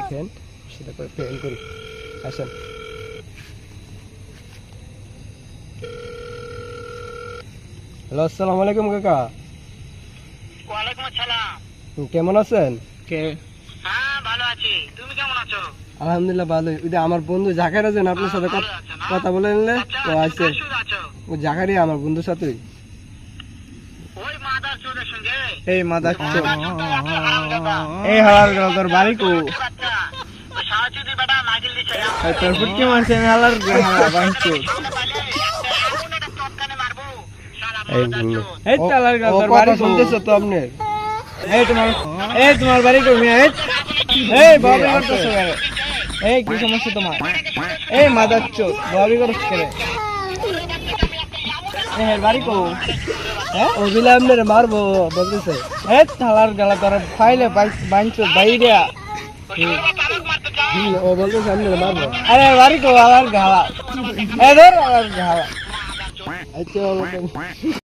দেখেন সেটা করে প্রেম করি। আসেন। হ্যালো আসসালামু আলাইকুম কাকা। ওয়ালাইকুম আসসালাম। কেমন আছেন? কে? হ্যাঁ ভালো আছি। তুমি কেমন আছো? আলহামদুলিল্লাহ ভালো ওই যে আমার বন্ধু জাকার আছেন আপনার সাথে কথা- আছো বলে নিলে আচ্ছা, ও আছে? ও জাকারি আমার বন্ধুর সাথে ওই মাদার চোরের সঙ্গে। এই মাদা মাদার। এই হালার গেল তোর বাড়ি কো মারছে এই বলল। তালার বাড়ি তো আপনি? তোমার এই তোমার বাড়ি কো এই। এই বাবি করতেছ এই কি সমস্যা তোমার? এই মাদার বাবি করছ কেন এই বাড়ি কো হ্যাঁ? আপনার মারবো বলতেছে। এই তালার গেল তোর ফাইলে হুম, ও বলতেছে আপনার মারবো আরে বাড়ি কো আলার গালা এই ধর আলার আচ্ছা